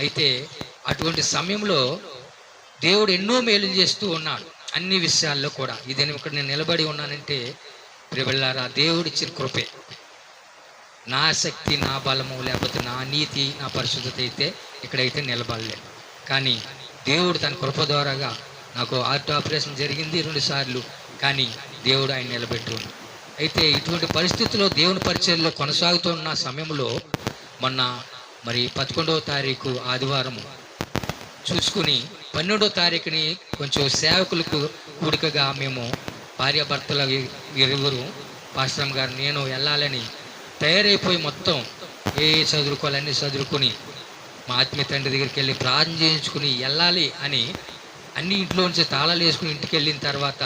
అయితే అటువంటి సమయంలో దేవుడు ఎన్నో మేలు చేస్తూ ఉన్నాడు. అన్ని విషయాల్లో కూడా. ఇది నేను ఇక్కడ నేను నిలబడి ఉన్నానంటే ప్రివెళ్ళారా దేవుడిచ్చిన కృపే. నా శక్తి నా బలము లేకపోతే నా నీతి నా పరిశుద్ధత అయితే ఇక్కడైతే నిలబడలేదు. కానీ దేవుడు తన కృప ద్వారాగా నాకు హార్ట్ ఆపరేషన్ జరిగింది రెండుసార్లు కానీ దేవుడు ఆయన నిలబెట్టి అయితే ఇటువంటి పరిస్థితుల్లో దేవుని పరిచయంలో కొనసాగుతున్న సమయంలో మొన్న మరి పదకొండవ తారీఖు ఆదివారము. చూసుకుని పన్నెండో తారీఖుని కొంచెం సేవకులకు కూడికగా మేము భార్యాభర్తల ఇరువురు పాశ్రమ్ గారు నేను వెళ్ళాలని తయారైపోయి మొత్తం ఏ చదువుకోవాలన్నీ చదువుకొని మా ఆత్మీయ తండ్రి దగ్గరికి వెళ్ళి ప్రార్థన చేయించుకుని వెళ్ళాలి అని అన్ని ఇంట్లో నుంచి తాళాలు వేసుకుని ఇంటికి వెళ్ళిన తర్వాత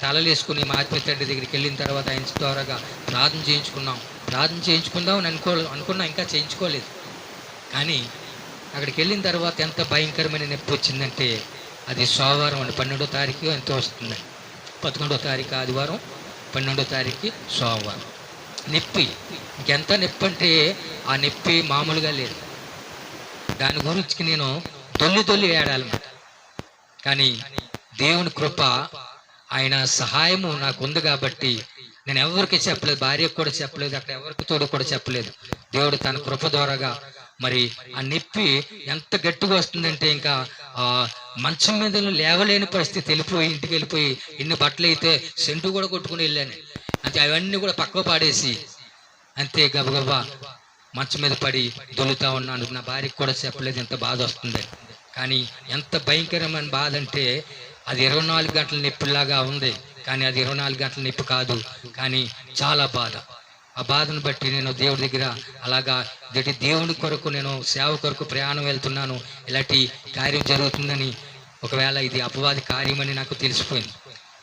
తాళాలు వేసుకుని మా ఆత్మీయ తండ్రి దగ్గరికి వెళ్ళిన తర్వాత ఆయన ద్వారాగా ప్రార్థన చేయించుకున్నాం. ప్రార్థన చేయించుకుందాం అని అనుకో అనుకున్నా ఇంకా చేయించుకోలేదు. కానీ అక్కడికి వెళ్ళిన తర్వాత ఎంత భయంకరమైన నొప్పి వచ్చిందంటే అది సోమవారం అండి. పన్నెండో తారీఖు ఎంతో వస్తుంది. పదకొండో తారీఖు ఆదివారం పన్నెండో తారీఖు సోమవారం. నొప్పి. ఇంకెంత నొప్పి అంటే ఆ నొప్పి మామూలుగా లేదు. దాని గురించి నేను దొల్లి దొల్లి ఏడాలన్నమాట కానీ దేవుని కృప ఆయన సహాయము నాకు ఉంది కాబట్టి నేను ఎవరికి చెప్పలేదు భార్యకు కూడా చెప్పలేదు అక్కడ ఎవరికి తోడు కూడా చెప్పలేదు. దేవుడు తన కృప ద్వారాగా మరి ఆ నొప్పి ఎంత గట్టిగా వస్తుందంటే ఇంకా మంచం మీద లేవలేని పరిస్థితి వెళ్ళిపోయి ఇంటికి వెళ్ళిపోయి ఇన్ని బట్టలు అయితే సెంటు కూడా కొట్టుకుని వెళ్ళాను. అంటే అవన్నీ కూడా పక్క పాడేసి అంతే గబగబా మంచం మీద పడి దొలుతా ఉన్నాను. నా భార్యకు కూడా చెప్పలేదు ఎంత బాధ వస్తుంది కానీ ఎంత భయంకరమైన బాధ అంటే అది ఇరవై నాలుగు గంటల నొప్పిలాగా ఉంది. కానీ అది ఇరవై నాలుగు గంటల నొప్పి కాదు. కానీ చాలా బాధ. ఆ బాధను బట్టి నేను దేవుడి దగ్గర అలాగా ఇలాంటి దేవుని కొరకు నేను సేవ కొరకు ప్రయాణం వెళ్తున్నాను. ఇలాంటి కార్యం జరుగుతుందని ఒకవేళ ఇది అపవాది కార్యమని నాకు తెలిసిపోయింది.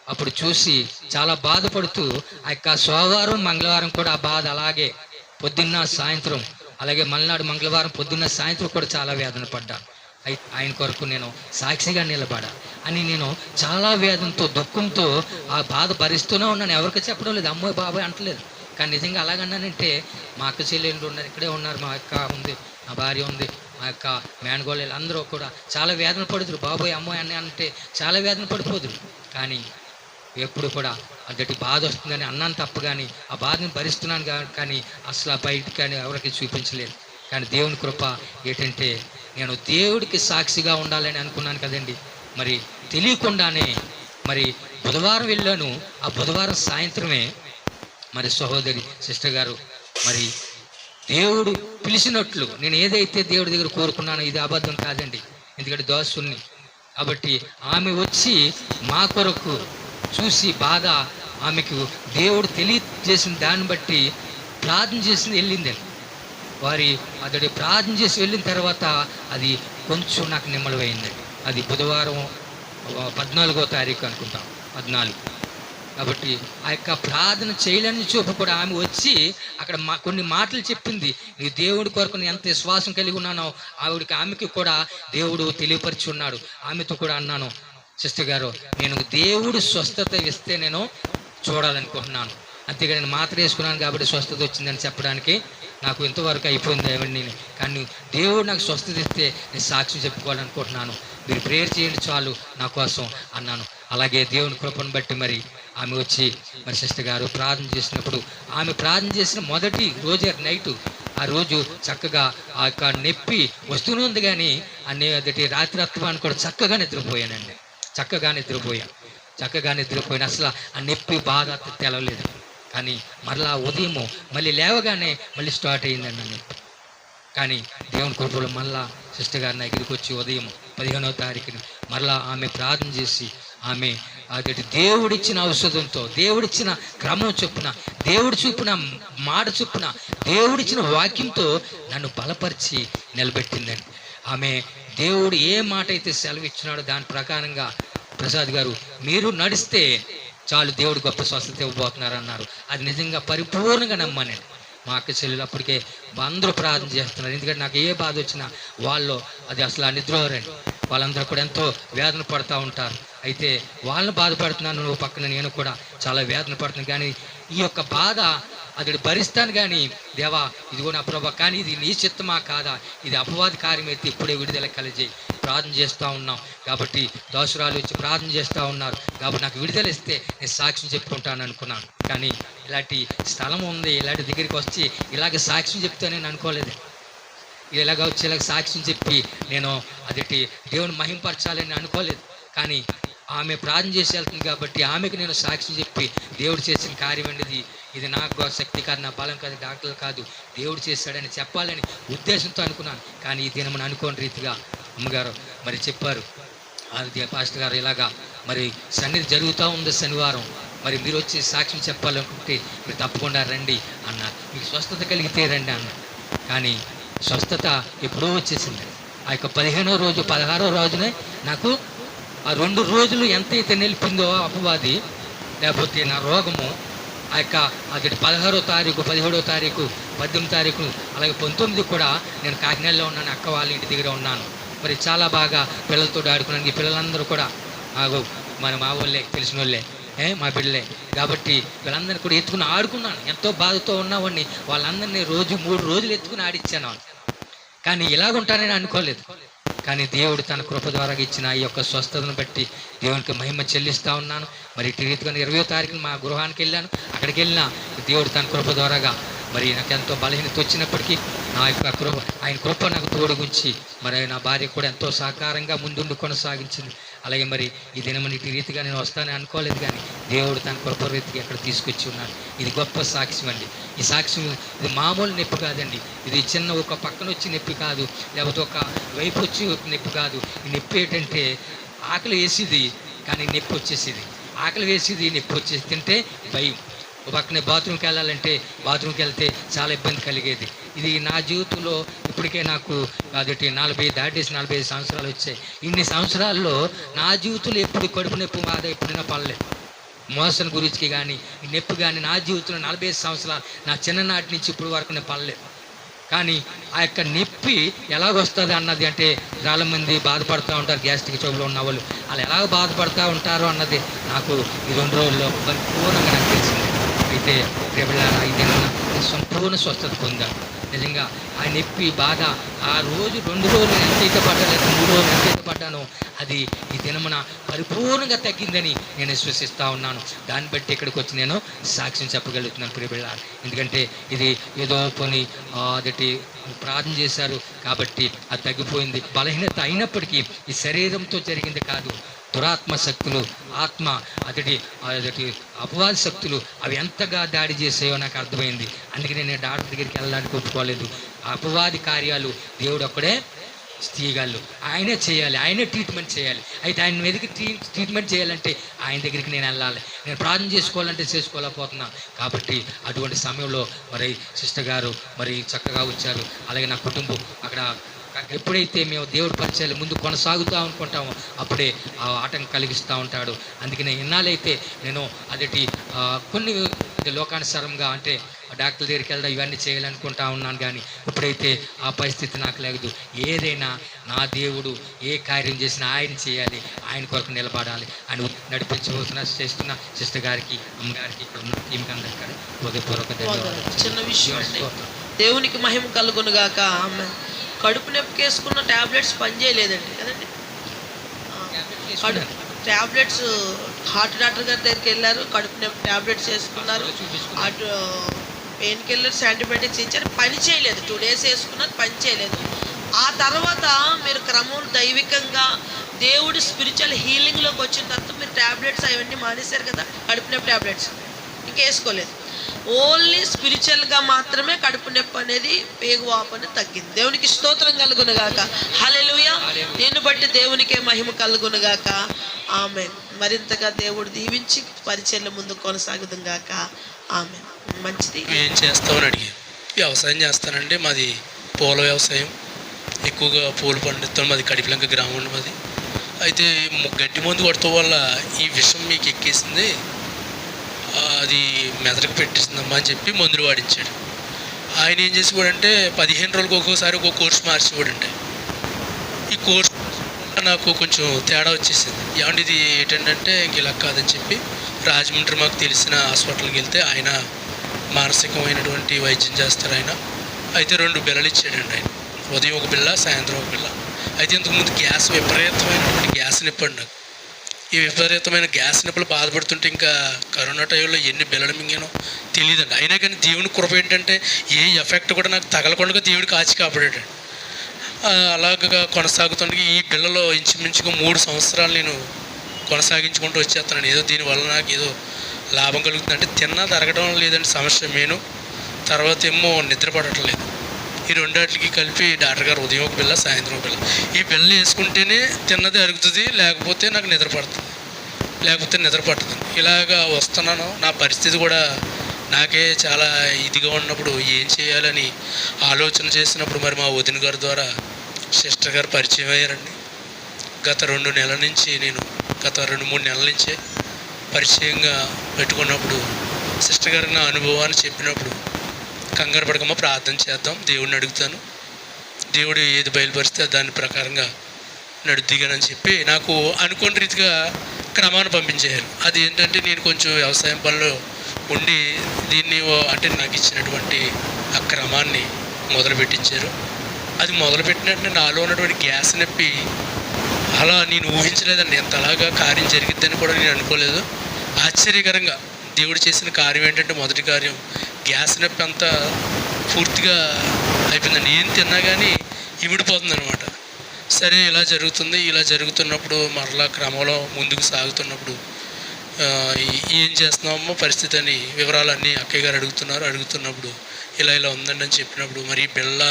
అప్పుడు చూసి చాలా బాధపడుతూ ఆ యొక్క సోమవారం మంగళవారం కూడా ఆ బాధ అలాగే పొద్దున్న సాయంత్రం అలాగే మల్నాడు మంగళవారం పొద్దున్న సాయంత్రం కూడా చాలా వేదన పడ్డా. ఆయన కొరకు నేను సాక్షిగా నిలబడా అని నేను చాలా వేదంతో దుఃఖంతో ఆ బాధ భరిస్తూనే ఉన్నాను. ఎవరికి చెప్పడం లేదు. అమ్మాయి బాబాయ్ అంటలేదు. కానీ నిజంగా అలాగన్నానంటే మా అక్క చెల్లెళ్ళు ఉన్నారు ఇక్కడే ఉన్నారు మా అక్క ఉంది మా భార్య ఉంది మా యొక్క మేనగోళ్ళు అందరూ కూడా చాలా వేదన పడుతురు. బాబోయ్ అమ్మాయి అన్న అంటే చాలా వేదన పడిపోదురు. కానీ ఎప్పుడు కూడా అదటి బాధ వస్తుందని అన్నాను తప్ప కానీ ఆ బాధను భరిస్తున్నాను కానీ అసలు ఆ బయట కానీ ఎవరికి చూపించలేదు. కానీ దేవుని కృప ఏంటంటే నేను దేవుడికి సాక్షిగా ఉండాలని అనుకున్నాను కదండి. మరి తెలియకుండానే మరి బుధవారం వెళ్ళాను. ఆ బుధవారం సాయంత్రమే మరి సహోదరి సిస్టర్ గారు మరి దేవుడు పిలిచినట్లు నేను ఏదైతే దేవుడి దగ్గర కోరుకున్నానో ఇది అబద్ధం కాదండి. ఎందుకంటే దోసుని కాబట్టి ఆమె వచ్చి మా కొరకు చూసి బాగా ఆమెకు దేవుడు తెలియజేసిన దాన్ని బట్టి ప్రార్థన చేసింది వెళ్ళిందండి. వారి అతడి ప్రార్థన చేసి వెళ్ళిన తర్వాత అది కొంచెం నాకు నిమ్మలమైందండి అది బుధవారం పద్నాలుగో తారీఖు అనుకుంటాం పద్నాలుగు. కాబట్టి ఆ యొక్క ప్రార్థన చేయలేని చూపు కూడా ఆమె వచ్చి అక్కడ మా కొన్ని మాటలు చెప్పింది. నీ దేవుడి కొరకు నేను ఎంత విశ్వాసం కలిగి ఉన్నానో ఆవిడకి ఆమెకి కూడా దేవుడు తెలియపరిచి ఉన్నాడు ఆమెతో కూడా అన్నాను సిస్టర్ గారు నేను దేవుడు స్వస్థత ఇస్తే నేను చూడాలనుకుంటున్నాను. అంతేగా నేను మాత్ర వేసుకున్నాను కాబట్టి స్వస్థత వచ్చిందని చెప్పడానికి నాకు ఇంతవరకు అయిపోయింది ఏమండి కానీ దేవుడు నాకు స్వస్థత ఇస్తే నేను సాక్ష్యం చెప్పుకోవాలనుకుంటున్నాను. మీరు ప్రేయర్ చేయండి చాలు నా కోసం అన్నాను. అలాగే దేవుని కృపను బట్టి మరి ఆమె వచ్చి మరి సిస్టర్ గారు ప్రార్థన చేసినప్పుడు ఆమె ప్రార్థన చేసిన మొదటి రోజే నైటు ఆ రోజు చక్కగా ఆ యొక్క నొప్పి వస్తూనే ఉంది కానీ ఆ అదటి రాత్రిత్వాన్ని కూడా చక్కగా నిద్రపోయానండి. చక్కగా నిద్రపోయాను చక్కగా నిద్రపోయాను అసలు ఆ నొప్పి బాధ తెలవలేదు. కానీ మరలా ఉదయము మళ్ళీ లేవగానే మళ్ళీ స్టార్ట్ అయ్యిందండి నొప్పి. కానీ దేవుని కృపలో మళ్ళా సిస్టర్ గారి దగ్గరికి వచ్చి ఉదయం పదిహేనవ తారీఖున మరలా ఆమె ప్రార్థన చేసి ఆమె అదటి దేవుడిచ్చిన ఔషధంతో దేవుడిచ్చిన క్రమం చొప్పున దేవుడి చూపున మాట చొప్పున దేవుడిచ్చిన వాక్యంతో నన్ను బలపరిచి నిలబెట్టిందండి ఆమె దేవుడు ఏ మాట అయితే సెలవు ఇచ్చినాడో దాని ప్రకారంగా ప్రసాద్ గారు మీరు నడిస్తే చాలు దేవుడు గొప్ప స్వస్థత ఇవ్వబోతున్నారు అన్నారు అది నిజంగా పరిపూర్ణంగా నమ్మానండి మా అక్క చెల్లెలు అప్పటికే అందరూ ప్రార్థన చేస్తున్నారు. ఎందుకంటే నాకు ఏ బాధ వచ్చినా వాళ్ళు అది అసలు ఆ నిద్రపోరండి వాళ్ళందరూ కూడా ఎంతో వేదన పడుతూ ఉంటారు. అయితే వాళ్ళని బాధపడుతున్నాను నువ్వు పక్కన నేను కూడా చాలా వేదన పడుతున్నాను. కానీ ఈ యొక్క బాధ అతడు భరిస్తాను కానీ దేవా ఇదిగో నా ప్రభా కానీ ఇది నీ చిత్తమా కాదా? ఇది అపవాది కార్యమైతే ఇప్పుడే విడుదల కలిజేయి. ప్రార్థన చేస్తూ ఉన్నాం. కాబట్టి దోసరాలు వచ్చి ప్రార్థన చేస్తూ ఉన్నారు. కాబట్టి నాకు విడుదల ఇస్తే నేను సాక్ష్యం చెప్పుకుంటాను అనుకున్నాను. కానీ ఇలాంటి స్థలం ఉంది ఇలాంటి దగ్గరికి వచ్చి ఇలాగ సాక్ష్యం చెప్తే నేను అనుకోలేదు. ఇలాగ వచ్చి ఇలాగ సాక్ష్యం చెప్పి నేను అదటి దేవుని మహింపరచాలని అనుకోలేదు. కానీ ఆమె ప్రార్థన చేసి వెళ్తుంది కాబట్టి ఆమెకు నేను సాక్షి చెప్పి దేవుడు చేసిన కార్యం అనేది ఇది నాకు శక్తి కాదు నా బలం కాదు డాక్టర్లు కాదు. దేవుడు చేశాడని చెప్పాలని ఉద్దేశంతో అనుకున్నాను. కానీ ఈ దినం అనుకోని రీతిగా అమ్మగారు మరి చెప్పారు. అది పాస్టర్ గారు ఇలాగా మరి సన్నిధి జరుగుతూ ఉంది శనివారం. మరి మీరు వచ్చి సాక్ష్యం చెప్పాలనుకుంటే మీరు తప్పకుండా రండి అన్నారు. మీకు స్వస్థత కలిగితే రండి అన్నారు. కానీ స్వస్థత ఎప్పుడో వచ్చేసింది. ఆ యొక్క పదిహేనో రోజు పదహారో రోజునే నాకు ఆ రెండు రోజులు ఎంతైతే నిలిపిందో అపవాది లేకపోతే నా రోగము ఆ యొక్క అది పదహారో తారీఖు పదిహేడో తారీఖు పద్దెనిమిది తారీఖు అలాగే పంతొమ్మిది కూడా నేను కాకినాడలో ఉన్నాను అక్క వాళ్ళ ఇంటి దగ్గర ఉన్నాను. మరి చాలా బాగా పిల్లలతో ఆడుకున్నాను. ఈ పిల్లలందరూ కూడా ఆగో మన మా వాళ్ళే తెలిసిన వాళ్ళే ఏ మా బిడ్డలే కాబట్టి వీళ్ళందరినీ కూడా ఎత్తుకుని ఆడుకున్నాను. ఎంతో బాధతో ఉన్నవాడిని వాళ్ళందరినీ రోజు మూడు రోజులు ఎత్తుకుని ఆడిచ్చాను. కానీ ఇలాగుంటానని అనుకోలేదు. కానీ దేవుడు తన కృప ద్వారా ఇచ్చిన ఈ యొక్క స్వస్థతను బట్టి దేవునికి మహిమ చెల్లిస్తూ ఉన్నాను. మరి ఇటు రీతిగా ఇరవయో తారీఖున మా గృహానికి వెళ్ళాను. అక్కడికి వెళ్ళిన దేవుడు తన కృప ద్వారాగా మరి నాకు ఎంతో బలహీనత వచ్చినప్పటికీ నా యొక్క కృప ఆయన కృప నాకు తోడుగుంచి మరి నా భార్య కూడా ఎంతో సహకారంగా ముందుండి కొనసాగించింది. అలాగే మరి ఈ దినమని ఇటు రీతిగా నేను వస్తానని అనుకోలేదు కానీ దేవుడు తన కృప రీతిగా ఇక్కడ తీసుకొచ్చి ఉన్నాడు. ఇది గొప్ప సాక్ష్యం అండి. ఈ సాక్ష్యం ఇది మామూలు నొప్పి కాదండి. ఇది చిన్న ఒక పక్కన వచ్చి నొప్పి కాదు లేకపోతే ఒక వైపు వచ్చి నొప్పి కాదు. ఈ నొప్పి ఏంటంటే ఆకలి వేసేది కానీ నొప్పి వచ్చేసేది. ఆకలి వేసేది నొప్పి వచ్చేసి తింటే భయం. ఒక పక్కనే బాత్రూమ్కి వెళ్ళాలంటే బాత్రూమ్కి వెళ్తే చాలా ఇబ్బంది కలిగేది. ఇది నా జీవితంలో ఇప్పటికే నాకు అదొకటి నలభై దాటేసి నలభై ఐదు సంవత్సరాలు వచ్చాయి. ఇన్ని సంవత్సరాల్లో నా జీవితంలో ఎప్పుడు కడుపు నొప్పి బాధ ఎప్పుడైనా పడలేదు. మోసం గురించి కానీ ఈ నొప్పి కానీ నా జీవితంలో నలభై ఐదు సంవత్సరాలు నా చిన్ననాటి నుంచి ఇప్పుడు వరకు నేను పడలేదు. కానీ ఆ యొక్క నొప్పి ఎలాగొస్తుంది అన్నది అంటే చాలా మంది బాధపడుతూ ఉంటారు గ్యాస్ట్రిక్ ట్రబుల్ ఉన్న వాళ్ళు. వాళ్ళు ఎలాగ బాధపడుతూ ఉంటారు అన్నది నాకు ఈ రెండు రోజుల్లో పరిపూర్ణంగా నాకు తెలిసింది. అయితే రేపు ఇది సంపూర్ణ స్వస్థత పొందాను. నిజంగా ఆ నొప్పి బాధ ఆ రోజు రెండు రోజులు ఎంతైతే పడ్డా మూడు రోజులు ఎంతైతే పడ్డానో అది ఈ దినమున పరిపూర్ణంగా తగ్గిందని నేను విశ్వసిస్తూ ఉన్నాను. దాన్ని బట్టి ఇక్కడికి వచ్చి నేను సాక్ష్యం చెప్పగలుగుతున్నాను ప్రియబిళ్ళ ఎందుకంటే ఇది ఏదో కొన్ని అదటి ప్రార్థన చేశారు కాబట్టి అది తగ్గిపోయింది. బలహీనత అయినప్పటికీ ఈ శరీరంతో జరిగింది కాదు. దురాత్మ శక్తులు ఆత్మ అతడి అతడి అపవాద శక్తులు అవి ఎంతగా దాడి చేసాయో నాకు అర్థమైంది. అందుకే నేను డాక్టర్ దగ్గరికి వెళ్ళడానికి ఒప్పుకోలేదు. అపవాది కార్యాలు దేవుడు ఒక్కడే తీయగలరు ఆయనే చేయాలి ఆయనే ట్రీట్మెంట్ చేయాలి. అయితే ఆయన మీదకి ట్రీ ట్రీట్మెంట్ చేయాలంటే ఆయన దగ్గరికి నేను వెళ్ళాలి. నేను ప్రార్థన చేసుకోవాలంటే చేసుకోలేకపోతున్నా. కాబట్టి అటువంటి సమయంలో మరి సిస్టర్ గారు మరి చక్కగా వచ్చారు. అలాగే నా కుటుంబం అక్కడ ఎప్పుడైతే మేము దేవుడి పరిచయాలు ముందు కొనసాగుతూ అనుకుంటామో అప్పుడే ఆ ఆటంకం కలిగిస్తూ ఉంటాడు. అందుకనే ఇన్నాళ్ళైతే నేను అదటి కొన్ని లోకానుసారంగా అంటే డాక్టర్ దగ్గరికి వెళ్ళడం ఇవన్నీ చేయాలనుకుంటా ఉన్నాను కానీ ఇప్పుడైతే ఆ పరిస్థితి నాకు లేదు. ఏదైనా నా దేవుడు ఏ కార్యం చేసినా ఆయన చేయాలి ఆయన కొరకు నిలబడాలి ఆయన నడిపించబోతున్న చేస్తున్న. సిస్టర్ గారికి అమ్మగారికి టీంకి అందరికీ హృదయపూర్వక చిన్న విషయం దేవునికి మహిమ కలుగును గాక ఆమె కడుపు నొప్పికి వేసుకున్న టాబ్లెట్స్ పనిచేయలేదండి కదండి? టాబ్లెట్స్ హార్ట్ డాక్టర్ గారి దగ్గరికి వెళ్ళారు కడుపు నొప్పి టాబ్లెట్స్ వేసుకున్నారు. అటు పెయిన్ కిల్లర్స్ యాంటీబయాటిక్స్ ఇచ్చారు పని చేయలేదు. టూ డేస్ వేసుకున్నారు పని చేయలేదు. ఆ తర్వాత మీరు క్రమం దైవికంగా దేవుడు స్పిరిచువల్ హీలింగ్లోకి వచ్చిన తర్వాత మీరు టాబ్లెట్స్ అవన్నీ మానేశారు కదా కడుపు నొప్పి టాబ్లెట్స్. ఇంకా వేసుకోలేదు ఓన్లీ స్పిరిచువల్గా మాత్రమే కడుపు నొప్పి అనేది పేగువాపు తగ్గింది. దేవునికి స్తోత్రం కలుగునుగాక హల్లెలూయా నేను బట్టి దేవునికే మహిమ కలుగునుగాక ఆమె మరింతగా దేవుడు దీవించి పరిచయం ముందు కొనసాగుదుం గాక. ఆమె మంచిది. ఏం చేస్తామని అడిగి వ్యవసాయం చేస్తానండి. మాది పూల వ్యవసాయం. ఎక్కువగా పూలు పండిస్తాం. మాది కడిపిలంక గ్రామం మాది. అయితే గడ్డి మందు కొడతాం వల్ల ఈ విషం మీకు ఎక్కేసింది. అది మెదడుకు పెట్టేసిందమ్మా అని చెప్పి మందులు వాడించాడు. ఆయన ఏం చేసేవాడంటే పదిహేను రోజులకు ఒక్కోసారి ఒక్కో కోర్స్ మార్చేవాడంటే ఈ కోర్స్ నాకు కొంచెం తేడా వచ్చేసింది. ఏమంటే ఇది ఏంటంటే ఇలా కాదని చెప్పి రాజమండ్రి మాకు తెలిసిన హాస్పిటల్కి వెళ్తే ఆయన మానసికమైనటువంటి వైద్యం చేస్తారు ఆయన. అయితే రెండు బిళ్ళలు ఇచ్చాడండి ఆయన. ఉదయం ఒక బిళ్ళ సాయంత్రం ఒక బిళ్ళ అయితే ఇంతకుముందు గ్యాస్ విపరీతమైనటువంటి గ్యాస్ నిప్పండి నాకు. ఈ విపరీతమైన గ్యాస్ నిప్పులు బాధపడుతుంటే ఇంకా కరోనా టైంలో ఎన్ని బిల్లలు మింగానో తెలియదండి అయినా కానీ దేవుని కృప ఏంటంటే ఏ ఎఫెక్ట్ కూడా నాకు తగలకుండా దేవుడు కాచి కాపాడాడు. అలాగా కొనసాగుతుండగా ఈ బిళ్ళలో ఇంచుమించుగా మూడు సంవత్సరాలు నేను కొనసాగించుకుంటూ వచ్చేస్తున్నాను. ఏదో దీనివల్ల నాకు ఏదో లాభం కలుగుతుంది అంటే తిన్నా తరగడం లేదండి సమస్య మేను తర్వాత ఏమో నిద్రపడటం లేదు ఈ రెండాటికి కలిపి డాక్టర్ గారు ఉదయం ఒక పిల్ల సాయంత్రం ఒక ఈ పిల్లని వేసుకుంటేనే తిన్నది అరుగుతుంది లేకపోతే నాకు నిద్ర పడుతుంది. లేకపోతే నిద్ర పడుతుంది ఇలాగా వస్తున్నాను. నా పరిస్థితి కూడా నాకే చాలా ఇదిగా ఉన్నప్పుడు ఏం చేయాలని ఆలోచన చేసినప్పుడు మరి మా వదిన గారి ద్వారా సిస్టర్ గారు పరిచయం అయ్యారండి. గత రెండు నెలల నుంచి నేను గత రెండు మూడు నెలల నుంచే పరిచయంగా పెట్టుకున్నప్పుడు సిస్టర్ గారికి నా అనుభవాన్ని చెప్పినప్పుడు కంగారు పడకమ్మ ప్రార్థన చేద్దాం. దేవుడిని అడుగుతాను. దేవుడు ఏది బయలుపరిస్తే దాని ప్రకారంగా నడుద్దిగానని చెప్పి నాకు అనుకోని రీతిగా క్రమాన్ని పంపించారు అది ఏంటంటే నేను కొంచెం వ్యవసాయం పనిలో ఉండి దీన్ని ఓ- అంటే నాకు ఇచ్చినటువంటి ఆ క్రమాన్ని మొదలు పెట్టించారు అది మొదలుపెట్టినట్టు నాలో ఉన్నటువంటి గ్యాస్ నొప్పి అలా నేను ఊహించలేదండి. ఎంతలాగా కార్యం జరిగిద్దని కూడా నేను అనుకోలేదు. ఆశ్చర్యకరంగా దేవుడు చేసిన కార్యం ఏంటంటే మొదటి కార్యం గ్యాస్ నొప్పి అంతా పూర్తిగా అయిపోయిందండి. ఏం తిన్నా కానీ ఇమిడిపోతుంది అనమాట సరే ఇలా జరుగుతుంది ఇలా జరుగుతున్నప్పుడు మరలా క్రమంలో ముందుకు సాగుతున్నప్పుడు ఏం చేస్తున్నామో పరిస్థితి అని వివరాలన్నీ అక్కయ్య గారు అడుగుతున్నారు. అడుగుతున్నప్పుడు ఇలా ఇలా ఉందండి అని చెప్పినప్పుడు మరి పిల్ల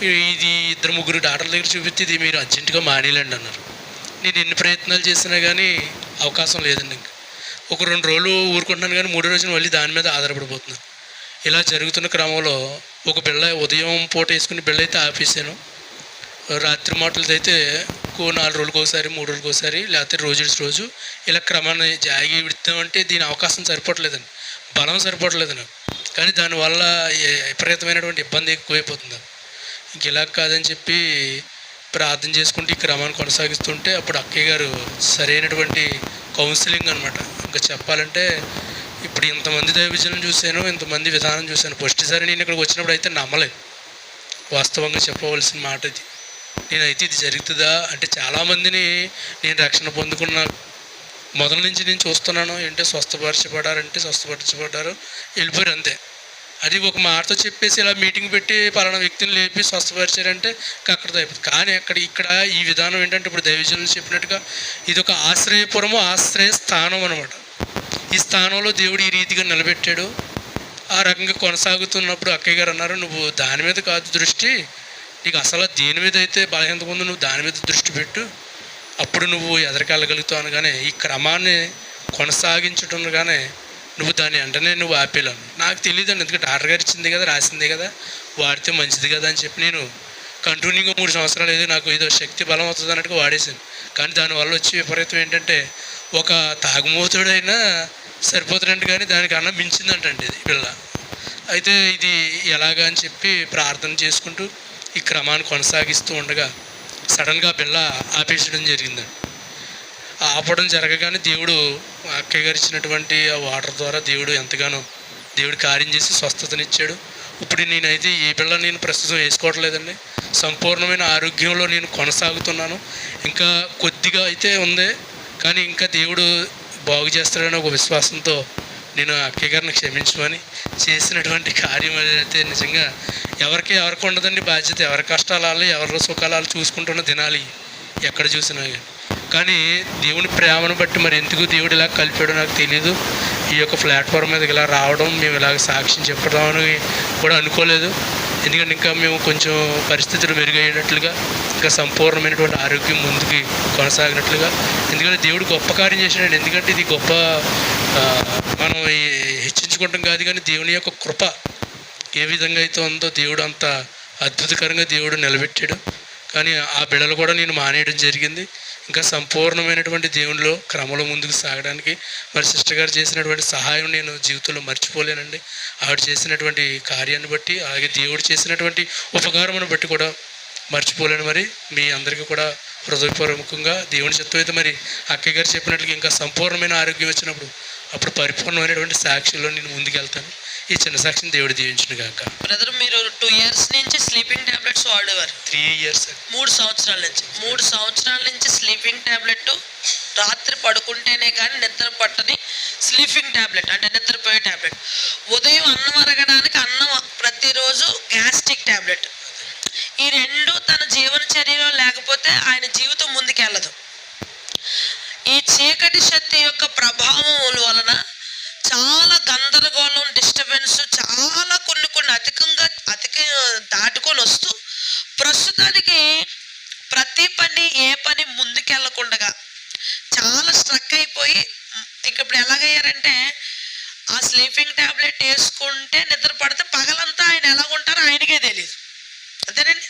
బిళ్ళ ఇది ఇద్దరు ముగ్గురు డాక్టర్ల దగ్గర చూపిస్తే ఇది మీరు అర్జెంటుగా మానేయలేండి అన్నారు. నేను ఎన్ని ప్రయత్నాలు చేసినా కానీ అవకాశం లేదండి ఇంకా. ఒక రెండు రోజులు ఊరుకుంటున్నాను కానీ మూడో రోజున మళ్ళీ దాని మీద ఆధారపడిపోతున్నాను. ఇలా జరుగుతున్న క్రమంలో ఒక బిళ్ళ ఉదయం పూట వేసుకుని బిళ్ళ అయితే ఆపేసాను. రాత్రి మాటలది అయితే నాలుగు రోజులకు ఒకసారి మూడు రోజులకు ఒకసారి లేకపోతే రోజు రోజు ఇలా క్రమాన్ని జాగి విడతామంటే దీని అవకాశం సరిపోవట్లేదండి బలం సరిపోవట్లేదు కానీ దానివల్ల విపరీతమైనటువంటి ఇబ్బంది ఎక్కువైపోతుంది. ఇంక ఇలా కాదని చెప్పి ప్రార్థన చేసుకుంటే ఈ క్రమాన్ని కొనసాగిస్తుంటే అప్పుడు అక్కయ్య గారు సరైనటువంటి కౌన్సిలింగ్ అనమాట ఇంకా చెప్పాలంటే ఇప్పుడు ఇంతమంది దైవజనం చూశాను ఇంతమంది విధానం చూశాను. ఫస్ట్సారి నేను ఇక్కడికి వచ్చినప్పుడు అయితే నమ్మలేదు వాస్తవంగా చెప్పవలసిన మాట ఇది. నేనైతే ఇది జరుగుతుందా అంటే చాలామందిని నేను రక్షణ పొందుకున్న మొదల నుంచి నేను చూస్తున్నాను. ఏంటంటే స్వస్థపరచబడారంటే స్వస్థపరచబడ్డారు. వెళ్ళిపోయారు అంతే. అది ఒక మాటతో చెప్పేసి ఇలా మీటింగ్ పెట్టి పలానా వ్యక్తిని లేపి స్వస్థపరిచారంటే ఇంకా అయిపోతుంది. కానీ అక్కడ ఇక్కడ ఈ విధానం ఏంటంటే ఇప్పుడు దైవజనులు చెప్పినట్టుగా ఇది ఒక ఆశ్రయపురము ఆశ్రయ స్థానం అనమాట ఈ స్థానంలో దేవుడు ఈ రీతిగా నిలబెట్టాడు. ఆ రకంగా కొనసాగుతున్నప్పుడు అక్కయ్య గారు అన్నారు నువ్వు దాని మీద కాదు దృష్టి. నీకు అసలు దేని మీద అయితే బలహీనత ఉందో నువ్వు దాని మీద దృష్టి పెట్టు. అప్పుడు నువ్వు ఎదరికెళ్ళగలుగుతావు అనగానే ఈ క్రమాన్ని కొనసాగించడంగానే నువ్వు దాని వెంటనే నువ్వు ఆపేలాను నాకు తెలియదండి ఎందుకంటే ఆర్డర్ గారు ఇచ్చింది కదా రాసింది కదా వాడితే మంచిది కదా అని చెప్పి నేను కంటిన్యూగా మూడు సంవత్సరాలు ఏదో నాకు ఏదో శక్తి బలం అవుతుంది అన్నట్టుగా వాడేసాను కానీ దానివల్ల వచ్చే విపరీతం ఏంటంటే ఒక తాగుమోతుడైనా సరిపోతున్నట్టు కానీ దానికన్నా మించిందంటండి ఇది పిల్ల. అయితే ఇది ఎలాగా అని చెప్పి ప్రార్థన చేసుకుంటూ ఈ క్రమాన్ని కొనసాగిస్తూ ఉండగా సడన్గా పిల్ల ఆపేసడం జరిగిందండి. ఆపడం జరగగానే దేవుడు అక్కయ్య గారు ఇచ్చినటువంటి ఆ వాటర్ ద్వారా దేవుడు ఎంతగానో దేవుడు కార్యం చేసి స్వస్థతనిచ్చాడు. ఇప్పుడు నేనైతే ఈ పిల్ల నేను ప్రస్తుతం వేసుకోవట్లేదండి. సంపూర్ణమైన ఆరోగ్యంలో నేను కొనసాగుతున్నాను. ఇంకా కొద్దిగా అయితే ఉంది. కానీ ఇంకా దేవుడు బాగు చేస్తాడని ఒక విశ్వాసంతో నేను ఆ అక్కయ్య గారిని క్షమించమని చేసినటువంటి కార్యం అయితే నిజంగా ఎవరికి ఎవరికి ఉండదండి బాధ్యత. ఎవరి కష్టాలు ఎవరి సుఖాలు చూసుకుంటున్న దినాలి ఎక్కడ చూసినా కానీ. కానీ దేవుని ప్రేమను బట్టి మరి ఎందుకు దేవుడు ఇలా కలిపాడో నాకు తెలియదు ఈ యొక్క ప్లాట్ఫామ్ మీదకి ఇలా రావడం మేము ఇలాగ సాక్ష్యం చెప్పడం అని కూడా అనుకోలేదు. ఎందుకంటే ఇంకా మేము కొంచెం పరిస్థితులు మెరుగయ్యేటట్లుగా ఇంకా సంపూర్ణమైనటువంటి ఆరోగ్యం ముందుకి కొనసాగినట్లుగా. ఎందుకంటే దేవుడు గొప్ప కార్యం చేసినాడు ఎందుకంటే ఇది గొప్ప మనం ఈ- హెచ్చించుకుంటాం కాదు కానీ దేవుని యొక్క కృప ఏ విధంగా అయితే ఉందో దేవుడు అంత అద్భుతకరంగా దేవుడు నిలబెట్టాడు. కానీ ఆ బిడలు కూడా నేను మానేయడం జరిగింది. ఇంకా సంపూర్ణమైనటువంటి దేవునిలో క్రమంలో ముందుకు సాగడానికి మరి సిస్టర్ గారు చేసినటువంటి సహాయం నేను జీవితంలో మర్చిపోలేనండి. ఆవిడ చేసినటువంటి కార్యాన్ని బట్టి అలాగే దేవుడు చేసినటువంటి ఉపకారమును బట్టి కూడా మర్చిపోలేను మరి. మీ అందరికీ కూడా హృదయపూర్వకంగా దేవుని చిత్తం అయితే మరి అక్కయ్య గారు చెప్పినట్లుగా ఇంకా సంపూర్ణమైన ఆరోగ్యం వచ్చినప్పుడు అప్పుడు పరిపూర్ణమైనటువంటి సాక్షిలో నేను ముందుకెళ్తాను. ఈ చిన్న సాక్షిని దేవుడు దీవించిన కాక బ్రదర్ మీరు టూ ఇయర్స్ నుంచి స్లీపింగ్ వాడేవారు. త్రీ ఇయర్స్ మూడు సంవత్సరాల నుంచి. మూడు సంవత్సరాల నుంచి స్లీపింగ్ టాబ్లెట్ రాత్రి పడుకుంటేనే కానీ నిద్ర పట్టని స్లీపింగ్ టాబ్లెట్ అంటే నిద్రపోయే టాబ్లెట్ ఉదయం అన్నం అరగడానికి అన్నం ప్రతిరోజు గ్యాస్ట్రిక్ టాబ్లెట్ ఈ రెండు తన జీవన చర్యలో లేకపోతే ఆయన జీవితం ముందుకెళ్ళదు ఈ చీకటి శక్తి యొక్క ప్రభావం వలన చాలా గందరగోళం డిస్టర్బెన్స్ చాలా కొన్ని కొన్ని అధికంగా అధిక దాటుకొని వస్తూ ప్రస్తుతానికి ప్రతి పని ఏ పని ముందుకెళ్ళకుండా చాలా స్ట్రక్ అయిపోయి ఇంక ఇప్పుడు ఎలాగయ్యారంటే ఆ స్లీపింగ్ టాబ్లెట్ వేసుకుంటే నిద్ర పడితే పగలంతా ఆయన ఎలా ఉంటారో ఆయనకే తెలియదు అంతేనండి?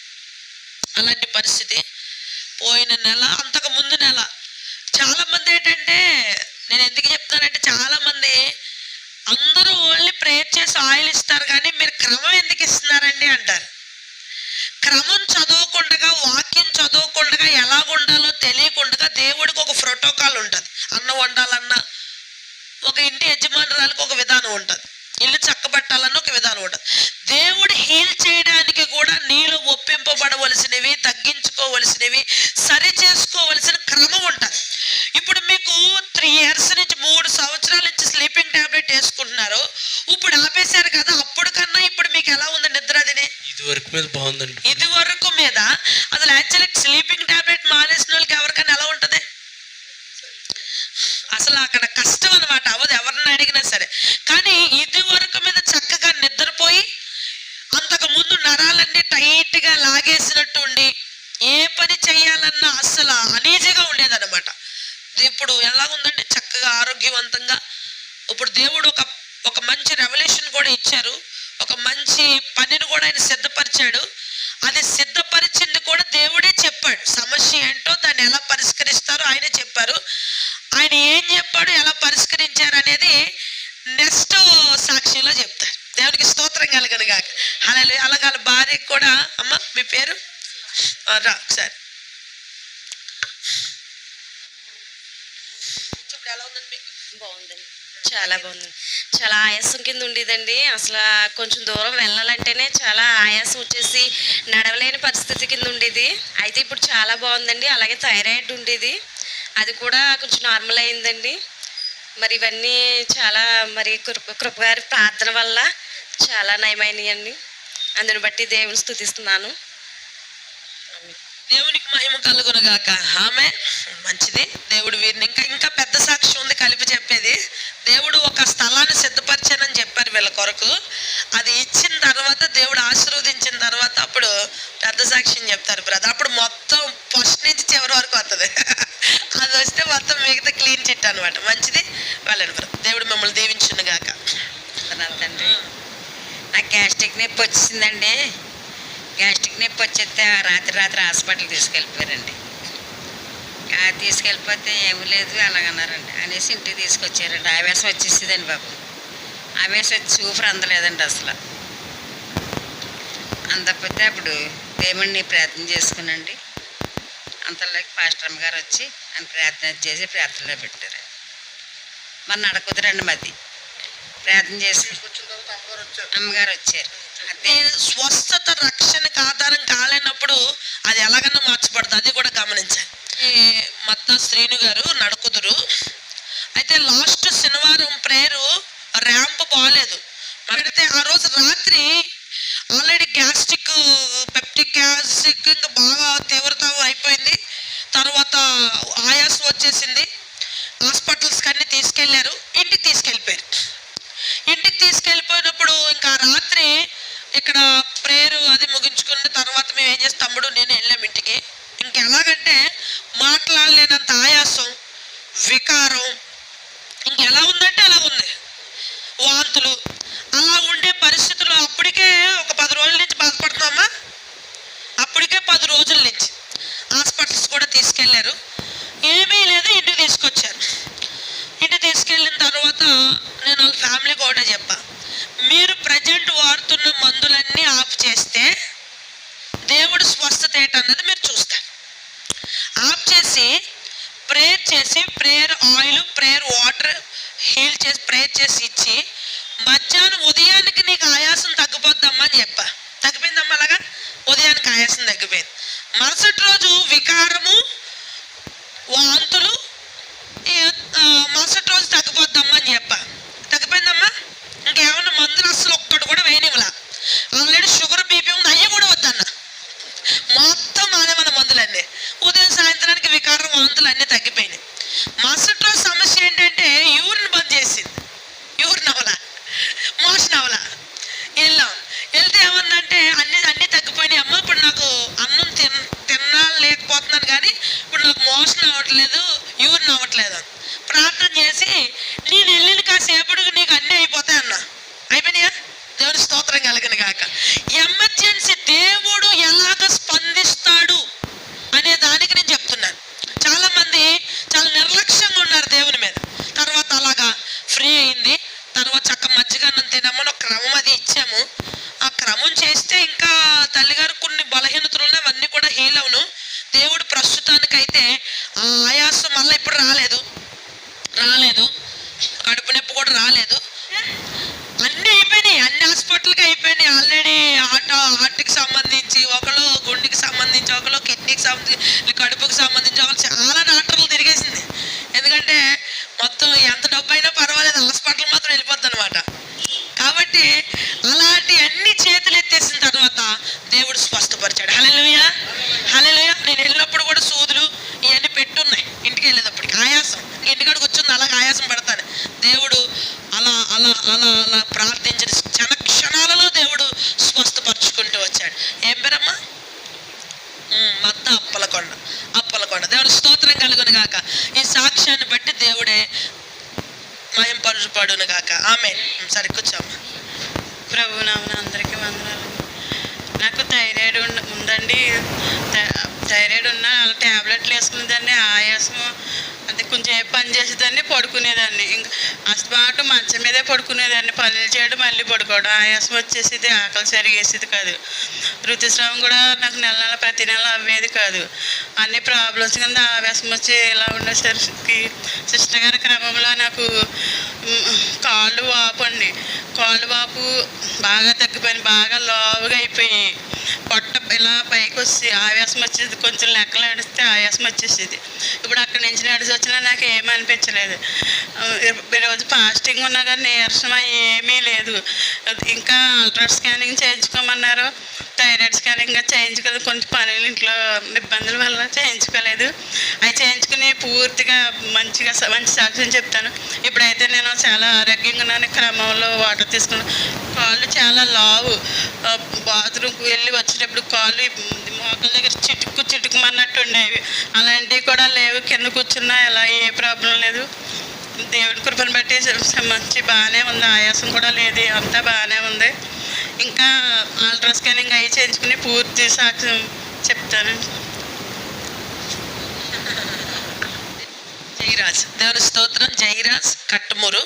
అలాంటి పరిస్థితి. పోయిన నెల అంతకు ముందు నెల చాలామంది ఏంటంటే నేను ఎందుకు చెప్తానంటే చాలామంది అందరూ ఓన్లీ ప్రేయర్ చేసి ఆయిల్ ఇస్తారు కానీ మీరు క్రమం ఎందుకు ఇస్తున్నారండి అంటారు. క్రమం చదవకుండా వాక్యం చదవకుండా ఎలా ఉండాలో తెలియకుండా దేవుడికి ఒక ప్రోటోకాల్ ఉంటుంది. అన్నం వండాలన్నా ఒక ఇంటి యజమానురాలకు ఒక విధానం ఉంటుంది. ఇల్లు చక్కబట్టాలన్న ఒక విధానం ఉంటుంది. దేవుడు హీల్ చేయడానికి కూడా నీలో ఒప్పింపబడవలసినవి తగ్గించుకోవలసినవి సరి చేసుకోవలసిన క్రమం ఉంటుంది. ఇప్పుడు మీకు త్రీ ఇయర్స్ నుంచి మూడు సంవత్సరాల నుంచి స్లీపింగ్ టాబ్లెట్ వేసుకుంటున్నారు. ఇప్పుడు ఆపేశారు కదా అప్పుడు కన్నా ఇప్పుడు మీకు ఎలా ఉంది నిద్ర అదిని ఇది వరకు మీద బాగుందండి ఇది వరకు మీద. అసలు యాక్చువల్లీ స్లీపింగ్ టాబ్లెట్ మానేసిన వాళ్ళకి ఎవరికైనా ఎలా ఉంటుంది? అసలు అక్కడ కష్టం అనమాట అవదు ఎవరిని అడిగినా సరే. కానీ ఇది వరకు మీద చక్కగా నిద్రపోయి అంతకు ముందు నరాలన్నీ టైట్గా లాగేసినట్టు ఉండి ఏ పని చేయాలన్నా అసలు అనీజీగా ఉండేదన్నమాట. ఇప్పుడు ఎలాగుందంటే చక్కగా ఆరోగ్యవంతంగా ఇప్పుడు దేవుడు ఒక ఒక మంచి రెవల్యూషన్ కూడా ఇచ్చారు. ఒక మంచి పనిని కూడా ఆయన సిద్ధపరిచాడు. అది సిద్ధపరిచింది కూడా దేవుడే చెప్పాడు. సమస్య ఏంటో దాన్ని ఎలా పరిష్కరిస్తారో ఆయన చెప్పారు. ఆయన ఏం చెప్పాడు ఎలా పరిష్కరించారు అనేది నెక్స్ట్ సాక్షిలో చెప్తారు. దేవునికి స్తోత్రం కలగను కాక అలా అలాగే వాళ్ళ భార్యకి కూడా అమ్మ మీ పేరు? రా ఒకసారి. ఇప్పుడు ఎలా ఉందండి బాగుందండి. చాలా బాగుంది. చాలా ఆయాసం కింద ఉండేదండి. అసలు కొంచెం దూరం వెళ్ళాలంటేనే చాలా ఆయాసం వచ్చేసి నడవలేని పరిస్థితి కింద ఉండేది. అయితే ఇప్పుడు చాలా బాగుందండి. అలాగే థైరాయిడ్ ఉండేది. అది కూడా కొంచెం నార్మల్ అయిందండి. మరి ఇవన్నీ చాలా మరి కృప కృపగారి ప్రార్థన వల్ల చాలా నయమైనయండి. అందుని బట్టి దేవుని స్థుతిస్తున్నాను. దేవునికి మహిమ కలుగునగాక. ఆమె మంచిది. దేవుడు వీరిని ఇంకా ఇంకా పెద్ద సాక్ష్యం ఉంది చెప్పేది దేవుడు ఒక స్థలాన్ని సిద్ధపరిచానని చెప్పారు వీళ్ళ కొరకు. అది ఇచ్చిన తర్వాత దేవుడు ఆశీర్వదించిన తర్వాత అప్పుడు పెద్ద సాక్ష్యం చెప్తారు బ్రదర్. అప్పుడు మొత్తం ఫస్ట్ నుంచి చివరి వరకు వస్తుంది అది వస్తే మొత్తం మిగతా క్లీన్ చిట్ అనమాట మంచిది? వాళ్ళని బ్రదర్. దేవుడు మిమ్మల్ని దీవించును గాక. తండ్రి నాకు గ్యాస్ట్రిక్ నొప్పి వచ్చిందండి. గ్యాస్ట్రిక్ నొప్పి వచ్చేస్తే రాత్రి రాత్రి హాస్పిటల్ తీసుకెళ్ళిపోయారండి. తీసుకెళ్ళిపోతే ఏమీ లేదు అలాగన్నారండి. అనేసి ఇంటికి తీసుకొచ్చారండి ఆవేశం వచ్చేసిందండి బాబు. ఆవేశం వచ్చి సూపర్ అందలేదండి అసలు. అందకపోతే అప్పుడు దేవుణ్ణి ప్రార్థన చేసుకునండి. అంతలోకి పాస్టర్ అమ్మగారు వచ్చి అని ప్రార్థన చేసి ప్రార్థనలో పెట్టారు. మరి నడకుదరండి మది. ప్రార్థన చేసి అమ్మగారు వచ్చారు. అదే స్వస్థత రక్షణకు ఆధారం కాలేనప్పుడు అది ఎలాగన్నా మార్చబడుతుంది అది కూడా గమనించాలి. ఈ మత్త శ్రీను గారు నడుకుదురు. అయితే లాస్ట్ శనివారం ప్రేయరు ర్యాంప్ బాగాలేదు అయితే ఆ రోజు రాత్రి ఆల్రెడీ గ్యాస్ట్రిక్ పెప్టిక్ గ్యాస్ట్రిక్ ఇంకా బాగా తీవ్రత అయిపోయింది. తర్వాత ఆయాసం వచ్చేసింది. హాస్పిటల్స్కి అన్ని తీసుకెళ్ళారు ఇంటికి తీసుకెళ్ళిపోయారు. ఇంటికి తీసుకెళ్ళిపోయినప్పుడు ఇంకా రాత్రి ఇక్కడ ప్రేయరు అది ముగించుకున్న తర్వాత మేము ఏం చేస్తాం? తమ్ముడు నేను వెళ్ళాం ఇంటికి. ఇంకెలాగంటే మాట్లాడలేనంత ఆయాసం వికారం ఇంకెలా ఉందంటే అలా ఉంది. వాంతులు అలా ఉండే పరిస్థితులు అప్పటికే ఒక పది రోజుల నుంచి బాధపడుతున్నామా? అప్పటికే పది రోజుల నుంచి హాస్పిటల్స్ కూడా తీసుకెళ్ళారు. ఏమీ లేదు ఇంటికి తీసుకొచ్చారు. ఇంటికి తీసుకెళ్ళిన తర్వాత నేను వాళ్ళ ఫ్యామిలీ కూడా చెప్పా. మీరు ప్రజెంట్ వాడుతున్న మందులన్నీ ఆఫ్ చేస్తే దేవుడు స్వస్థత ఏంటన్నది మీరు చూస్తారు ఆఫ్ చేసి ప్రేయర్ చేసి prayer oil prayer water heal చేసి ప్రేయర్ చేసి ఇచ్చి మధ్యాహ్నం ఉదయానికి నీకు ఆయాసం తగ్గిపోద్దమ్మా అని చెప్పా. తగ్గిపోయిందమ్మా అలాగా? ఉదయానికి ఆయాసం తగ్గిపోయింది. మరుసటి రోజు వికారము వాంతులు మరుసటి రోజు తగ్గిపోద్దమ్మా అని చెప్ప. తగ్గిపోయిందమ్మా? ఇంకేమన్నా మందులు అసలు ఒక్కటి కూడా వేయనివ్వలా. ఆల్రెడీ షుగర్ బీపీ ఉంది అయ్యి కూడా వద్దన్న. మొత్తం మానేమన్న మందులన్నీ. ఉదయం సాయంత్రానికి వికారం వాంతులు అన్నీ తగ్గిపోయినాయి. మరుసటి రోజు సమస్య ఏంటంటే యూరిన్ బంద్ చేసింది. యూరిన్ అవలా మోషన్ అవలా వెళ్ళాం. వెళ్తే ఏమందంటే అన్ని అన్నీ తగ్గిపోయినాయి. అమ్మ ఇప్పుడు నాకు అన్నం తిన తిన్నా లేకపోతున్నాను కానీ ఇప్పుడు నాకు మోషన్ అవ్వట్లేదు యూరిన్ అవ్వట్లేదు అని. ప్రార్థన చేసి నేను వెళ్ళిన కాసేపటికి నీకు అన్నీ అయిపోతాయి అన్న. అయిపోయినాయా? దేవుని స్తోత్రం కలిగిన కాక ఎమర్జెన్సీ దేవుడు ఎలాగ స్పందిస్తాడు అనే దానికి నేను చెప్తున్నాను చాలా మంది చాలా నిర్లక్ష్యంగా ఉన్నారు దేవుని మీద తర్వాత అలాగా ఫ్రీ అయింది తర్వాత చక్క మజ్జిగన్నం తినమని ఒక క్రమం అది ఇచ్చాము ఆ క్రమం చేస్తే ఇంకా తల్లిగారు కొన్ని బలహీనతలు ఉన్నాయి అవన్నీ కూడా హీల్ అవును దేవుడు ప్రస్తుతానికైతే ఆ ఆయాసం మళ్ళీ ఇప్పుడు రాలేదు రాలేదు కడుపు నొప్పి కూడా రాలేదు అన్నీ అయిపోయినాయి అన్ని అయిపోయినాయి ఆల్రెడీ. హార్ట్ హార్ట్కి సంబంధించి ఒకళ్ళు గుండెకి సంబంధించి ఒకళ్ళు కిడ్నీకి సంబంధించి కడుపుకి సంబంధించి ఒకళ్ళు చాలా డాక్టర్లు తిరిగేసింది. ఎందుకంటే మొత్తం ఎంత డబ్బు అయినా పర్వాలేదు హాస్పిటల్ మాత్రం వెళ్ళిపోద్ది అనమాట కాబట్టి అలాంటి అన్ని చేతులు ఎత్తేసిన తర్వాత దేవుడు స్వస్థపరిచాడు. హలెలుయ హలెలుయ నేను వెళ్ళినప్పుడు కూడా సూదులు ఇవన్నీ పెట్టున్నాయి. ఇంటికి వెళ్ళేటప్పటికి ఆయాసం. ఇంటికాడికి వచ్చింది అలాగ ఆయాసం పడతాను. దేవుడు అలా అలా అలా అలా ప్రార్థించిన క్షణ ఉమ్, అప్పలకొండ అప్పలకొండ. దేవుడు స్తోత్రం కలుగును గాక. ఈ సాక్ష్యాన్ని బట్టి దేవుడే మయం పరుచుపడును గాక. ఆమె సరే కూర్చోమ్మా. ప్రభు నామన అందరికీ వందనాలు. నాకు థైరాయిడ్ ఉన్న ఉందండి. థైరాయిడ్ ఉన్న అలా ట్యాబ్లెట్లు వేసుకునేదాన్ని ఆయాసం అంటే కొంచెం పని చేసేదాన్ని పడుకునేదాన్ని. ఇంకా అస్తమాటు మంచం మీదే పడుకునేదాన్ని. పనులు చేయడం మళ్ళీ పడుకోవడం. ఆయాసం వచ్చేసేది ఆకలి సరిగేసేది కాదు. ఋతుస్రావం కూడా నాకు నెల నెల ప్రతి నెల అవ్వేది కాదు. అన్ని ప్రాబ్లమ్స్ కింద ఆవేశం వచ్చి ఇలా ఉండేసరికి సిస్టర్ గారి క్రమంలో నాకు కాళ్ళు వాపు అండి కాళ్ళు వాపు బాగా తగ్గిపోయింది బాగా లావుగా అయిపోయి పొట్ట ఇలా పైకి వచ్చి ఆయాసం వచ్చేది. కొంచెం లెక్కలు నడిస్తే ఆయాసం వచ్చేసేది. ఇప్పుడు అక్కడి నుంచి నడిచి వచ్చినా నాకు ఏమీ అనిపించలేదు. ఈరోజు ఫాస్టింగ్ ఉన్నా కానీ నీరసం ఏమీ లేదు. ఇంకా అల్ట్రా స్కానింగ్ చేయించుకోమన్నారు. థైరాయిడ్ స్కానింగ్ చేయించుకోలేదు. కొంచెం పనులు ఇంట్లో ఇబ్బందుల వల్ల చేయించుకోలేదు. అవి చేయించుకుని పూర్తిగా మంచిగా మంచి సాక్ష్యం చెప్తాను. ఇప్పుడైతే నేను చాలా ఆరోగ్యంగా ఉన్నాను. క్రమంలో వాటర్ తీసుకున్నాను. కాళ్ళు చాలా లావు. బాత్రూమ్కి వెళ్ళి వచ్చేటప్పుడు కాళ్ళు మోకల దగ్గర చిటుకు చిటుకుమన్నట్టు ఉండేవి. అలాంటివి కూడా లేవు. కింద కూర్చున్నా అలా ఏ ప్రాబ్లం లేదు. దేవుడి కృపను బట్టి మంచి బాగానే ఉంది. ఆయాసం కూడా లేదు. అంతా బాగానే ఉంది. ఇంకా అల్ట్రా స్కానింగ్ అవి చేయించుకుని పూర్తి సాక్ష్యం చెప్తాను. జైరాజ్. దేవుని స్తోత్రం. జైరాజ్ కట్టుమురు.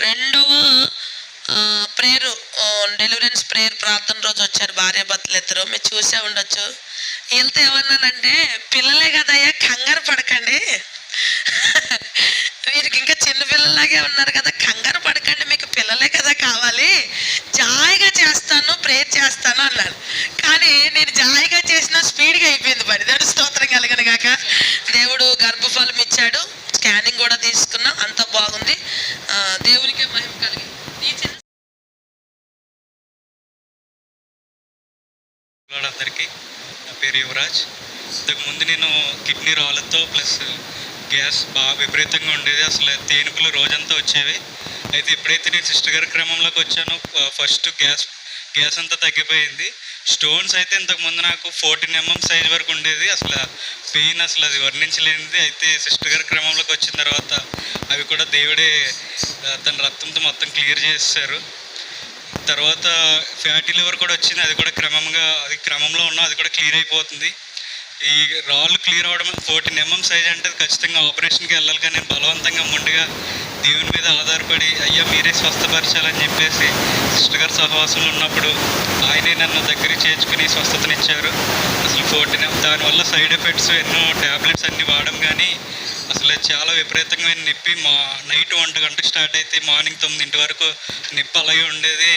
రెండవ ప్రేయర్ డెలివరెన్స్ ప్రేయర్ ప్రార్థన రోజు వచ్చారు. భార్య భర్తలు ఇద్దరు మీరు చూసే ఉండొచ్చు. ఎంత ఏమన్నానంటే పిల్లలే కదయ్యా కంగారు పడకండి. వీరికి ఇంకా చిన్న పిల్లలాగే ఉన్నారు కదా కంగారు పడకండి మీకు పిల్లలే కదా కావాలి. జాయిగా చేస్తాను ప్రేయర్ చేస్తాను అన్నాడు. కానీ నేను జాయిగా చేసిన స్పీడ్గా అయిపోయింది పని దాని స్తోత్రం కలిగిన కాక దేవుడు గర్భఫలం ఇచ్చాడు స్కానింగ్ కూడా తీసుకున్నాం అంత బాగుంది ఆ, దేవునికే మహిమ కలిగింది ఈ చిన్న అందరికీ నా పేరు యువరాజ్ ఇంతకుముందు నేను కిడ్నీ రాళ్ళతో ప్లస్ గ్యాస్ బాగా విపరీతంగా ఉండేది. అసలు తేనుకులు రోజంతా వచ్చేవి. అయితే ఎప్పుడైతే నేను సిస్టర్ గారి క్రమంలోకి వచ్చానో ఫస్ట్ గ్యాస్ గ్యాస్ అంతా తగ్గిపోయింది. స్టోన్స్ అయితే ఇంతకుముందు నాకు ఫోర్టీన్ ఎంఎం సైజ్ వరకు ఉండేది. అసలు పెయిన్ అసలు అది వర్ణించలేనిది. అయితే సిస్టర్ గారి క్రమంలోకి వచ్చిన తర్వాత అవి కూడా దేవుడే తన రక్తంతో మొత్తం క్లియర్ చేస్తారు తర్వాత ఫ్యాటీ లివర్ కూడా వచ్చింది. అది కూడా క్రమంగా అది క్రమంలో ఉన్నా అది కూడా క్లియర్ అయిపోతుంది. ఈ రాళ్ళు క్లియర్ అవ్వడం ఫోర్టీన్ ఎంఎం సైజ్ అంటే ఖచ్చితంగా ఆపరేషన్కి వెళ్ళాలి కానీ నేను బలవంతంగా ముందుగా దేవుని మీద ఆధారపడి అయ్యా మీరే స్వస్థపరచాలని చెప్పేసి సిస్టర్ గారు సహవాసంలో ఉన్నప్పుడు ఆయనే నన్ను దగ్గర చేర్చుకుని స్వస్థతనిచ్చారు. అసలు ఫోర్టీన్ దానివల్ల సైడ్ ఎఫెక్ట్స్ ఎన్నో ట్యాబ్లెట్స్ అన్ని వాడడం కానీ అసలు చాలా విపరీతంగా నొప్పి మా నైట్ ఒంటి గంటకు స్టార్ట్ అయితే మార్నింగ్ తొమ్మిదింటి వరకు నొప్పి అలాగే ఉండేది.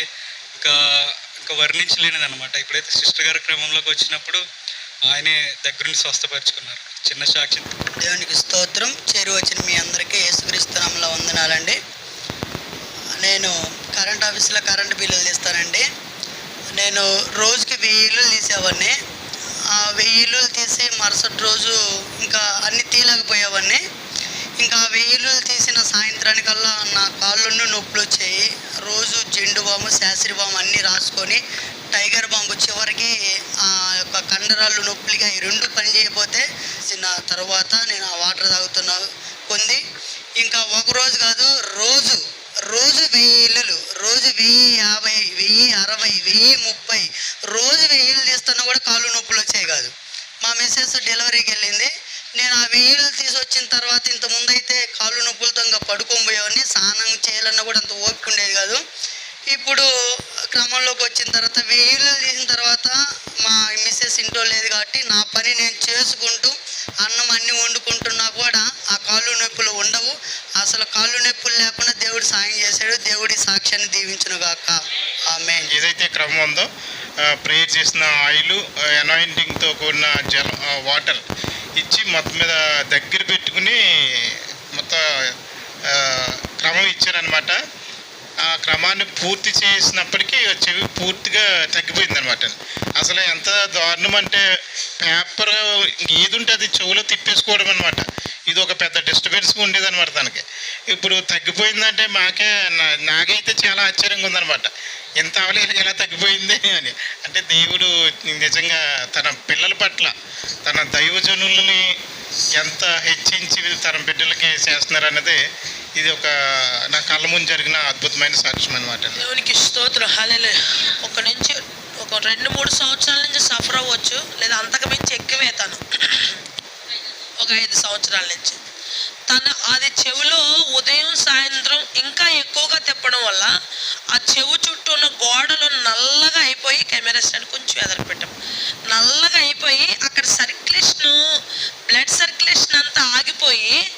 ఇంకా ఇంకా వర్ణించలేనిది అనమాట ఇప్పుడైతే సిస్టర్ గారి క్రమంలోకి వచ్చినప్పుడు ఆయనే దగ్గరుండి స్వస్థపరుచుకున్నారు. చిన్న సాక్షి దేవునికి స్తోత్రం. చేరు వచ్చిన మీ అందరికీ యేసుక్రీస్తునామంలో వందనాలండి. నేను కరెంట్ ఆఫీస్లో కరెంట్ బిల్లులు తీస్తానండి నేను రోజుకి వెయ్యి ఇల్లులు తీసేవాడిని. ఆ వెయ్యి ఇల్లులు తీసి మరుసటి రోజు ఇంకా అన్నీ తీయలేకపోయేవాడిని. ఇంకా వేలు తీసిన సాయంత్రానికల్లా నా కాళ్ళుండి నొప్పులు వచ్చాయి రోజు జెండు బాంబు శాస్త్రి బాంబు అన్నీ రాసుకొని టైగర్ బాంబు చివరికి ఆ యొక్క కండరాలు నొప్పులుగా ఈ రెండు పని చేయకపోతే చిన్న తర్వాత నేను ఆ వాటర్ తాగుతున్నా కొంది. ఇంకా ఒక రోజు కాదు రోజు రోజు వెయ్యి రోజు వెయ్యి యాభై వెయ్యి అరవై వెయ్యి ముప్పై రోజు వెయ్యిలు తీస్తున్నా కూడా కాళ్ళు నొప్పులు వచ్చాయి కాదు. మా మిస్సెస్ డెలివరీకి వెళ్ళింది. నేను ఆ వెయ్యిలు తీసుకొచ్చిన తర్వాత ఇంత ముందైతే కాళ్ళు నొప్పులతో ఇంకా పడుకొని పోయేవాడిని. స్నానం చేయాలన్నా కూడా అంత ఓపిక ఉండేది కాదు. ఇప్పుడు క్రమంలోకి వచ్చిన తర్వాత వెయ్యిలు తీసిన తర్వాత మా మిస్సెస్ ఇంట్లో లేదు కాబట్టి నా పని నేను చేసుకుంటూ అన్నం అన్ని వండుకుంటున్నా కూడా ఆ కాళ్ళు నొప్పులు ఉండవు. అసలు కాళ్ళు నొప్పులు లేకుండా దేవుడు సాయం చేశాడు. దేవుడి సాక్ష్యాన్ని దీవించును గాక. ఆమె ఏదైతే క్రమం ఉందో ప్రేయర్ చేసిన ఆయిల్ అనాయింటింగ్తో కూడిన జల వాటర్ ఇచ్చి మొత్తం మీద దగ్గర పెట్టుకుని మొత్తం క్రమం ఇచ్చారనమాట ఆ క్రమాన్ని పూర్తి చేసినప్పటికీ చెవి పూర్తిగా తగ్గిపోయింది అనమాట అసలు ఎంత దారుణం అంటే పేపర్ ఏది ఉంటే అది చెవులో తిప్పేసుకోవడం అనమాట ఇది ఒక పెద్ద డిస్టర్బెన్స్ ఉండేది అనమాట తనకి. ఇప్పుడు తగ్గిపోయిందంటే మాకే నా- నాకైతే చాలా ఆశ్చర్యంగా ఉందన్నమాట. ఎంత అవలేదు ఎలా తగ్గిపోయింది అని. అంటే దేవుడు నిజంగా తన పిల్లల పట్ల తన దైవజనులని ఎంత హెచ్చించి తన బిడ్డలకి చేస్తున్నారు అన్నది ఇది ఒక నా కళ్ళ ముందు జరిగిన అద్భుతమైన సాక్ష్యం అనమాట దేవునికి స్తోత్రం. హాలే ఒక నుంచి ఒక రెండు మూడు సంవత్సరాల నుంచి సఫర్ అవ్వచ్చు లేదా అంతకు మించి ఎక్కువే తను. ఒక ఐదు సంవత్సరాల నుంచి. తన అది చెవిలో ఉదయం సాయంత్రం ఇంకా ఎక్కువగా తిప్పడం వల్ల ఆ చెవు చుట్టూ ఉన్న గోడలు నల్లగా అయిపోయి కెమెరా స్టాండ్ కొంచెం ఎదరపెట్టాం నల్లగా అయిపోయి అక్కడ సర్క్యులేషన్ బ్లడ్ సర్క్యులేషన్ అంతా ఆగిపోయి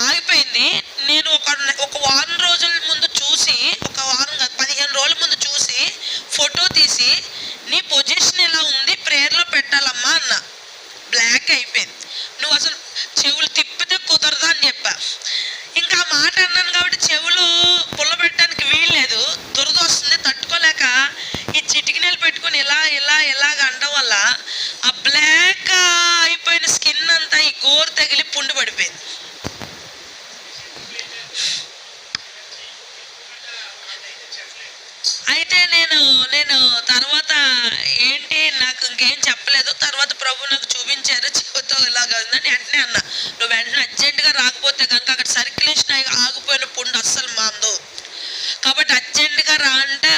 ఆగిపోయింది. నేను ఒక ఒక వారం రోజుల ముందు చూసి ఒక వారం కాదు పదిహేను రోజుల ముందు చూసి ఫోటో తీసి నీ పొజిషన్ ఇలా ఉంది? ప్రేయర్లో పెట్టాలమ్మా అన్న. బ్లాక్ అయిపోయింది. నువ్వు అసలు చెవులు తిప్పితే కుదరదు అని చెప్పా. ఇంకా ఆ మాట అన్నాను కాబట్టి చెవులు పుల్ల పెట్టడానికి వీల్లేదు దురద వస్తుంది తట్టుకోలేక ఈ చిటికినీళ్ళు పెట్టుకొని ఇలా ఇలా ఇలాగ అనడం వల్ల ఆ బ్లాక్ అయిపోయిన స్కిన్ అంతా ఈ గోరు తగిలి పుండు పడిపోయింది అయితే నేను తర్వాత ఏంటి నాకు ఇంకేం చెప్పలేదు. తర్వాత ప్రభు నాకు చూపించారు. చెబుతూ ఇలాగ ఉందని వెంటనే అన్నా. నువ్వు వెంటనే అర్జెంటుగా రాకపోతే కనుక అక్కడ సర్క్యులేషన్ ఆగిపోయిన పుండు అస్సలు మాందు కాబట్టి అర్జెంటుగా రా అంటే